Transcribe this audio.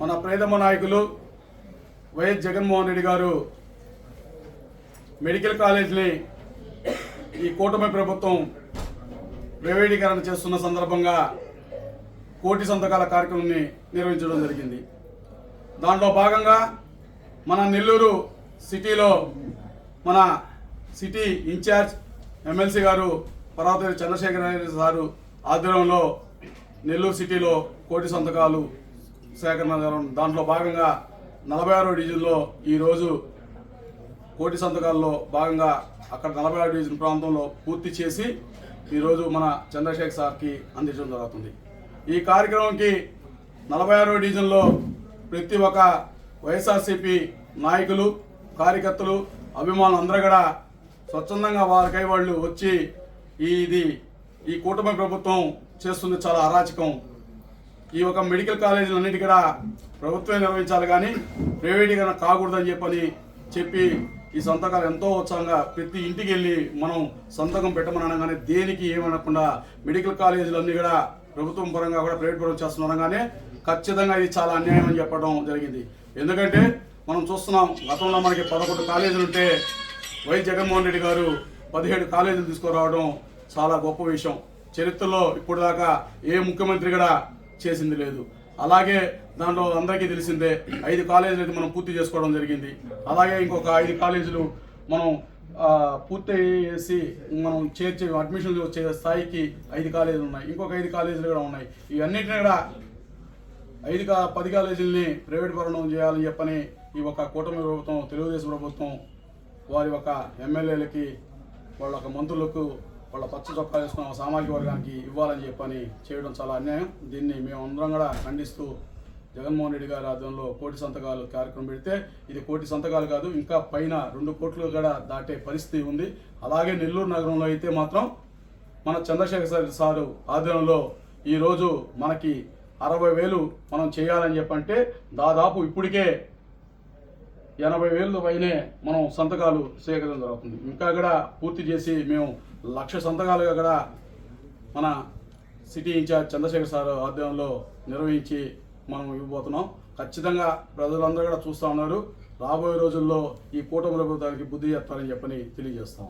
మన ప్రేతమ నాయకులు వైఎస్ జగన్మోహన్ రెడ్డి గారు మెడికల్ కాలేజ్ని ఈ కూటమి ప్రభుత్వం ప్రైవేటీకరణ చేస్తున్న సందర్భంగా కోటి సంతకాల కార్యక్రమాన్ని నిర్వహించడం జరిగింది. దాంట్లో భాగంగా మన నెల్లూరు సిటీలో మన సిటీ ఇన్ఛార్జ్ ఎమ్మెల్సీ గారు పర్వతగిరి చంద్రశేఖర సారు ఆధ్వర్యంలో నెల్లూరు సిటీలో కోటి సంతకాలు సేకరణ జరగడం దాంట్లో భాగంగా నలభై ఆరో డివిజన్లో ఈరోజు కోటి సంతకాల్లో భాగంగా అక్కడ నలభై ఆరు డివిజన్ ప్రాంతంలో పూర్తి చేసి ఈరోజు మన చంద్రశేఖర్ సార్కి అందించడం జరుగుతుంది. ఈ కార్యక్రమంకి నలభై ఆరో డివిజన్లో ప్రతి ఒక్క వైఎస్ఆర్సీపీ నాయకులు కార్యకర్తలు అభిమానులు అందరూ కూడా స్వచ్ఛందంగా వారికై వాళ్ళు వచ్చి ఈ ఇది ఈ కూటమి ప్రభుత్వం చేస్తుంది చాలా అరాచకం. ఈ ఒక మెడికల్ కాలేజీలన్నిటి కూడా ప్రభుత్వమే నిర్వహించాలి కానీ ప్రైవేటీకరణ కాకూడదని చెప్పని చెప్పి ఈ సంతకాలు ఎంతో ఉత్సాహంగా ప్రతి ఇంటికి వెళ్ళి మనం సంతకం పెట్టమని అనగానే దేనికి ఏమనకుండా మెడికల్ కాలేజీలన్నీ కూడా ప్రభుత్వం పరంగా కూడా ప్రైవేట్ పరం చేస్తున్నారు అనగానే ఖచ్చితంగా ఇది చాలా అన్యాయం అని చెప్పడం జరిగింది. ఎందుకంటే మనం చూస్తున్నాం గతంలో మనకి పదకొండు కాలేజీలు ఉంటే వై జగన్మోహన్ రెడ్డి గారు పదిహేడు కాలేజీలు తీసుకురావడం చాలా గొప్ప విషయం. చరిత్రలో ఇప్పుడు దాకా ఏ ముఖ్యమంత్రి కూడా చేసింది లేదు. అలాగే దాంట్లో అందరికీ తెలిసిందే ఐదు కాలేజీలు అయితే మనం పూర్తి చేసుకోవడం జరిగింది. అలాగే ఇంకొక ఐదు కాలేజీలు మనం పూర్తి చేసి మనం చేర్చే అడ్మిషన్లు వచ్చే స్థాయికి ఐదు కాలేజీలు ఉన్నాయి. ఇంకొక ఐదు కాలేజీలు కూడా ఉన్నాయి. ఇవన్నిటిని కూడా ఐదు కా పది కాలేజీలని ప్రైవేట్ పరణం చేయాలని చెప్పని ఈ ఒక కూటమి ప్రభుత్వం తెలుగుదేశం ప్రభుత్వం వారి ఒక ఎమ్మెల్యేలకి వాళ్ళ ఒక మంత్రులకు వాళ్ళ పచ్చ చొక్కా వేసుకున్న సామాజిక వర్గానికి ఇవ్వాలని చెప్పని చేయడం చాలా అన్యాయం. దీన్ని మేము అందరం కూడా ఖండిస్తూ జగన్మోహన్ రెడ్డి గారి ఆధ్వర్యంలో కోటి సంతకాలు కార్యక్రమం పెడితే ఇది కోటి సంతకాలు కాదు ఇంకా పైన రెండు కోట్లు కూడా దాటే పరిస్థితి ఉంది. అలాగే నెల్లూరు నగరంలో అయితే మాత్రం మన చంద్రశేఖర్ సార్ సారు ఆధ్వర్యంలో ఈరోజు మనకి అరవై వేలు మనం చేయాలని చెప్పంటే దాదాపు ఇప్పటికే ఎనభై వేలు పైనే మనం సంతకాలు సేకరించడం జరుగుతుంది. ఇంకా కూడా పూర్తి చేసి మేము లక్ష సంతకాలుగా కూడా మన సిటీ ఇన్ఛార్జ్ చంద్రశేఖర్ సార్ ఆధ్వర్యంలో నిర్వహించి మనం ఇవ్వబోతున్నాం. ఖచ్చితంగా ప్రజలందరూ కూడా చూస్తూ ఉన్నారు. రాబోయే రోజుల్లో ఈ కూటమి ప్రభుత్వానికి బుద్ధి చేస్తారని చెప్పని తెలియజేస్తాం